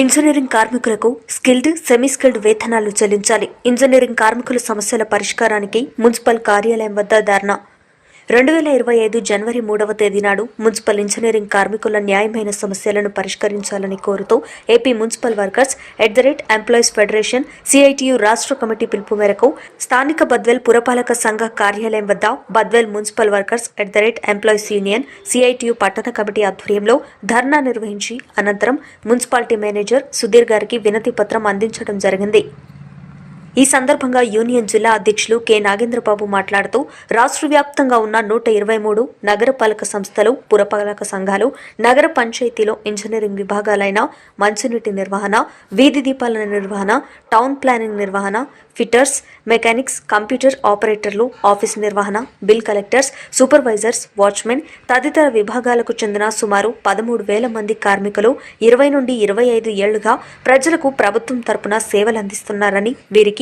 Engineering కార్మికులకు skilled semi skilled వేతనాలు చెల్లించాలి. ఇంజనీరింగ్ కార్మికుల సమస్యల పరిష్కారానికి మున్సిపల్ కార్యాలయం వద్ద ధర్నా. రెండు వేల ఇరవై ఐదు జనవరి మూడవ తేదీ నాడు మున్సిపల్ ఇంజనీరింగ్ కార్మికుల న్యాయమైన సమస్యలను పరిష్కరించాలని కోరుతూ AP municipal workers at the rate employees federation CITU రాష్ట్ర కమిటీ పిలుపు మేరకు స్థానిక బద్వేల్ పురపాలక సంఘ కార్యాలయం వద్ద Badvel municipal workers at the rate employees union CITU పట్టణ కమిటీ ఆధ్వర్యంలో ధర్నా నిర్వహించి అనంతరం మున్సిపాలిటీ మేనేజర్ సుధీర్ గారికి వినతి పత్రం అందించడం జరిగింది. ఈ సందర్భంగా యూనియన్ జిల్లా అధ్యక్షులు కె. నాగేంద్రబాబు మాట్లాడుతూ రాష్ట్ర వ్యాప్తంగా ఉన్న నూట ఇరవై మూడు నగరపాలక సంస్థలు పురపాలక సంఘాలు నగర పంచాయతీలో ఇంజనీరింగ్ విభాగాలైన మంచినీటి నిర్వహణ వీధి దీపాల నిర్వహణ టౌన్ ప్లానింగ్ నిర్వహణ ఫిట్టర్స్ మెకానిక్స్ కంప్యూటర్ ఆపరేటర్లు ఆఫీస్ నిర్వహణ బిల్ కలెక్టర్స్ సూపర్వైజర్స్ వాచ్మెన్ తదితర విభాగాలకు చెందిన సుమారు పదమూడు వేల మంది కార్మికులు ఇరవై నుండి ఇరవై ఐదు ఏళ్ళుగా ప్రజలకు ప్రభుత్వం తరపున సేవలు అందిస్తున్నారని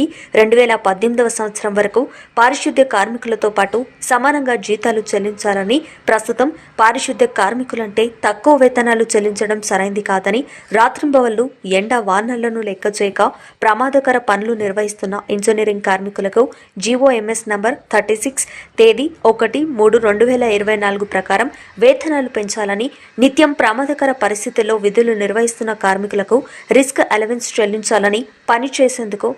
వారికి రెండు వేల పద్దెనిమిదవ సంవత్సరం వరకు పారిశుద్ధ్య కార్మికులతో పాటు సమానంగా జీతాలు చెల్లించాలని ప్రస్తుతం పారిశుద్ధ్య కార్మికులంటే తక్కువ వేతనాలు చెల్లించడం సరైంది కాదని రాత్రింబవళ్ళు ఎండ వానలను లెక్క చేయక ప్రమాదకర పనులు నిర్వహిస్తున్న ఇంజనీరింగ్ కార్మికులకు జీఓఎంఎస్ నంబర్ థర్టీ సిక్స్ తేదీ ఒకటి మూడు రెండు వేల ఇరవై నాలుగు ప్రకారం వేతనాలు పెంచాలని నిత్యం ప్రమాదకర పరిస్థితుల్లో విధులు నిర్వహిస్తున్న కార్మికులకు రిస్క్ అలవెన్స్ చెల్లించాలని పని చేసేందుకు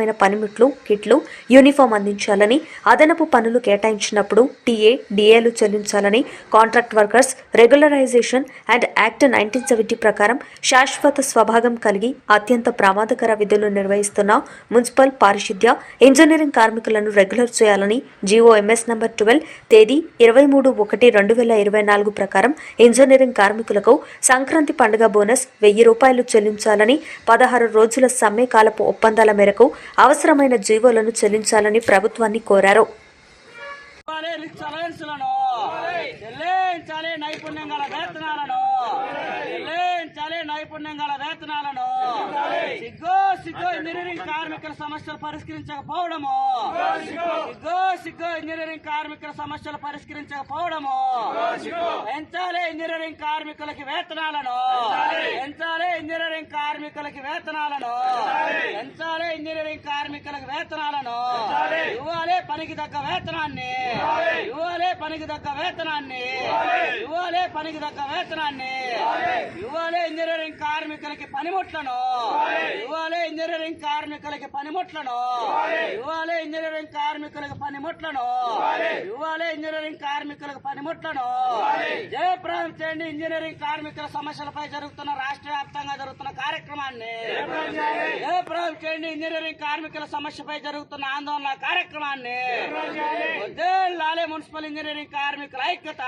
అవసరమైన పనిముట్లు కిట్లు యూనిఫామ్ అందించాలని అదనపు పనులు కేటాయించినప్పుడు టీఏ డిఏలు చెల్లించాలని contract workers regularisation and act nineteen seventy ప్రకారం శాశ్వత స్వభాగం కలిగి అత్యంత ప్రమాదకర విధులు నిర్వహిస్తున్న మున్సిపల్ పారిశుద్ధ్య ఇంజనీరింగ్ కార్మికులను రెగ్యులర్ చేయాలని జీఓఎంఎస్ నంబర్ ట్వెల్వ్ తేదీ ఇరవై మూడు ఒకటి రెండు వేల ఇరవై నాలుగు ప్రకారం ఇంజనీరింగ్ కార్మికులకు సంక్రాంతి పండుగ బోనస్ వెయ్యి రూపాయలు చెల్లించాలని పదహారు రోజుల సమ్మె కాలపు ఒప్పందాల మేరకు అవసరమైన జీవోలను చెల్లించాలని ప్రభుత్వాన్ని కోరారు. చెల్లించాలి నైపుణ్యం గల వేతనాలను. నైపుణ్యం గల వేతనాలను సిగ్గో సిగ్గో ఇంజనీరింగ్ కార్మికుల సమస్యలు పరిష్కరించకపోవడము. సిగ్గో సిగ్గో ఇంజనీరింగ్ కార్మికుల సమస్యలు పరిష్కరించకపోవడము. పెంచాలి ఇంజనీరింగ్ కార్మికులకి వేతనాలను. పెంచాలి ఇంజనీరింగ్ కార్మికులకి వేతనాలను. పెంచాలి ఇంజనీరింగ్ కార్మికులకు వేతనాలను. ఇవ్వాలి పనికి తగ్గ వేతనాన్ని. ఇవ్వాలి పనికి తగ్గ వేతనాన్ని. ఇవ్వాలి. పనికి తగ్గ వేతనాన్ని. ఇవ్వాలి. ఇంజనీరింగ్ కార్మికులకి పనిముట్లను. ఇవ్వాలి. ఇంజనీరింగ్ కార్మికులకి పనిముట్లను. ఇవ్వాలి. ఇంజనీరింగ్ కార్మికులకు పనిముట్లను. ఇవ్వాలి. ఇంజనీరింగ్ కార్మికులకు పనిముట్లను. జయప్రదం చేయండి. ఇంజనీరింగ్ కార్మికుల సమస్యలపై జరుగుతున్న రాష్ట్ర వ్యాప్తంగా జరుగుతున్న కార్యక్రమాన్ని. జయప్రదం చేయండి ఇంజనీరింగ్ కార్మికుల సమస్యపై జరుగుతున్న ఆందోళన కార్యక్రమాన్ని లాలే మున్సిపల్ ఇంజనీరింగ్ కార్మికుల ఐక్యత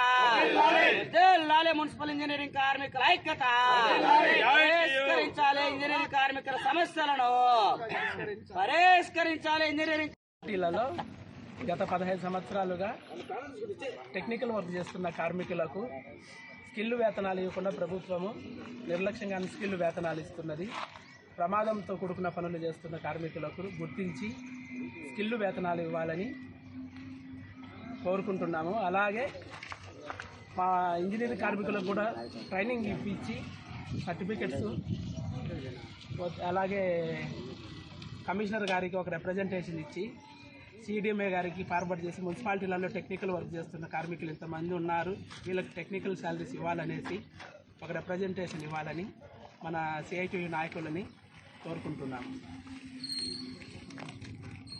లాలే మున్సిపల్ ఇంజనీరింగ్ కార్మికుల ఐక్యత. పరిష్కరించాలి ఇంజనీరింగ్ కార్మికుల సమస్యలను పరిష్కరించాలి ఇంజనీరింగ్ గత పదహైదు సంవత్సరాలుగా టెక్నికల్ వర్క్ చేస్తున్న కార్మికులకు స్కిల్ వేతనాలు ఇవ్వకుండా ప్రభుత్వము నిర్లక్ష్యంగా స్కిల్ వేతనాలు ఇస్తున్నది. ప్రమాదంతో కూడుకున్న పనులు చేస్తున్న కార్మికులకు గుర్తించి స్కిల్ వేతనాలు ఇవ్వాలని కోరుకుంటున్నాము. అలాగే మా ఇంజనీరింగ్ కార్మికులకు కూడా ట్రైనింగ్ ఇప్పించి సర్టిఫికెట్స్ అలాగే కమిషనర్ గారికి ఒక రిప్రజెంటేషన్ ఇచ్చి సిడిఎంఏ గారికి ఫార్వర్డ్ చేసి మున్సిపాలిటీలలో టెక్నికల్ వర్క్ చేస్తున్న కార్మికులు ఇంతమంది ఉన్నారు వీళ్ళకి టెక్నికల్ శాలరీస్ ఇవ్వాలనేసి ఒక రిప్రజెంటేషన్ ఇవ్వాలని మన సిఐటి నాయకులని కోరుకుంటున్నాము